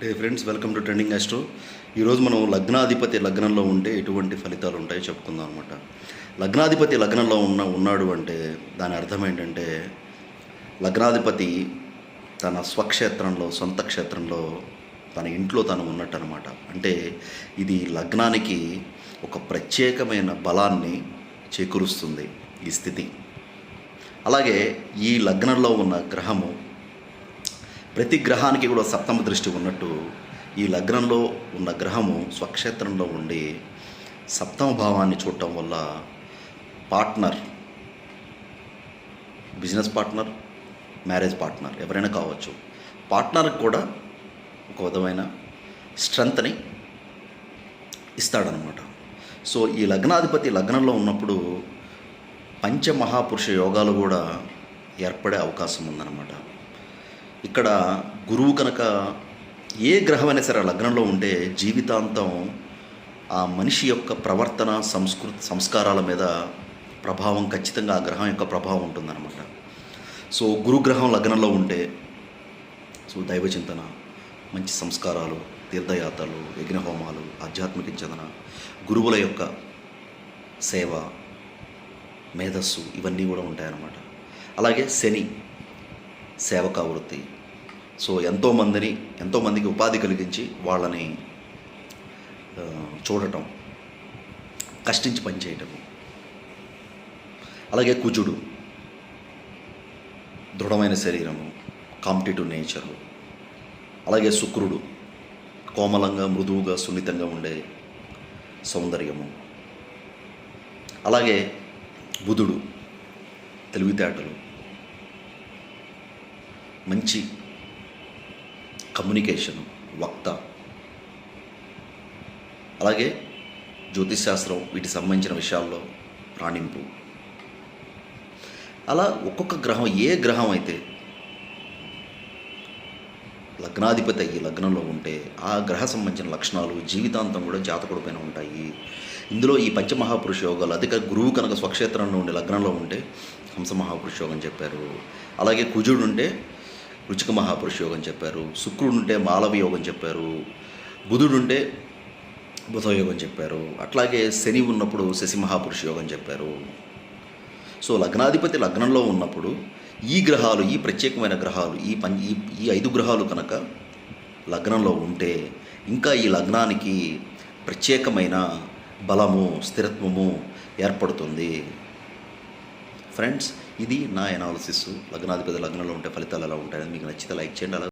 Day friends welcome to trending astro ఈరోజు మనం లగ్నాధిపతి లగ్నంలో ఉంటే ఎటువంటి ఫలితాలు ఉంటాయో చెప్పుకుందాం అనమాట లగ్నాధిపతి లగ్నంలో ఉన్న ఉన్నాడు అంటే దాని అర్థం ఏంటంటే లగ్నాధిపతి తన స్వక్షేత్రంలో సొంత క్షేత్రంలో తన ఇంట్లో తను ఉన్నట్టు అనమాట అంటే ఇది లగ్నానికి ఒక ప్రత్యేకమైన బలాన్ని చేకూరుస్తుంది ఈ స్థితి. అలాగే ఈ లగ్నంలో ఉన్న గ్రహము ప్రతి గ్రహానికి కూడా సప్తమ దృష్టి ఉన్నట్టు ఈ లగ్నంలో ఉన్న గ్రహము స్వక్షేత్రంలో ఉండి సప్తమ భావాన్ని చూడటం వల్ల partner business partner marriage partner ఎవరైనా కావచ్చు పార్ట్నర్కి కూడా ఒక విధమైన స్ట్రెంగ్త్ని ఇస్తాడనమాట సో ఈ లగ్నాధిపతి లగ్నంలో ఉన్నప్పుడు పంచమహాపురుష యోగాలు కూడా ఏర్పడే అవకాశం ఉందన్నమాట. ఇక్కడ గురువు కనుక ఏ గ్రహమైనా సరే లగ్నంలో ఉంటే జీవితాంతం ఆ మనిషి యొక్క ప్రవర్తన సంస్కృతి సంస్కారాల మీద ప్రభావం ఖచ్చితంగా ఆ గ్రహం యొక్క ప్రభావం ఉంటుందన్నమాట. సో గురుగ్రహం లగ్నంలో ఉంటే సో దైవ చింతన మంచి సంస్కారాలు తీర్థయాత్రలు యజ్ఞహోమాలు ఆధ్యాత్మిక చింతన గురువుల యొక్క సేవ మేధస్సు ఇవన్నీ కూడా ఉంటాయన్నమాట. అలాగే శని సేవకా వృత్తి సో ఎంతోమందిని ఎంతోమందికి ఉపాధి కలిగించి వాళ్ళని చూడటం కష్టించి పనిచేయటం అలాగే కుజుడు దృఢమైన శరీరము కాంపిటేటివ్ నేచరు. అలాగే శుక్రుడు కోమలంగా మృదువుగా సున్నితంగా ఉండే సౌందర్యము. అలాగే బుధుడు తెలివితేటలు. మంచి కమ్యూనికేషన్ వక్త. అలాగే జ్యోతిశాస్త్రం వీటికి సంబంధించిన విషయాల్లో రాణింపు. అలా ఒక్కొక్క గ్రహం ఏ గ్రహం అయితే లగ్నాధిపతి అయ్యి లగ్నంలో ఉంటే ఆ గ్రహ సంబంధించిన లక్షణాలు జీవితాంతం కూడా జాతకుడు పైన ఉంటాయి. ఇందులో ఈ పంచమహాపురుష యోగాలు అధిక గురువు కనుక స్వక్షేత్రంలో ఉండే లగ్నంలో ఉంటే హంస మహాపురుష యోగం చెప్పారు. అలాగే కుజుడు ఉంటే రుచిక మహాపురుష యోగం చెప్పారు శుక్రుడు ఉంటే మాలవి యోగం చెప్పారు బుధుడు ఉంటే చెప్పారు అట్లాగే శని ఉన్నప్పుడు శశి మహాపురుష యోగం చెప్పారు. సో లగ్నాధిపతి లగ్నంలో ఉన్నప్పుడు ఈ గ్రహాలు ఈ ప్రత్యేకమైన గ్రహాలు ఈ పం ఈ ఈ ఐదు గ్రహాలు కనుక లగ్నంలో ఉంటే ఇంకా ఈ లగ్నానికి ప్రత్యేకమైన బలము స్థిరత్వము ఏర్పడుతుంది. ఫ్రెండ్స్ ఇది నా ఎనాలిసిస్ లగ్నాధిపతి లగ్నంలో ఉంటే ఫలితాలు ఎలా ఉంటాయని మీకు నచ్చితే లైక్ చేయండి. అలా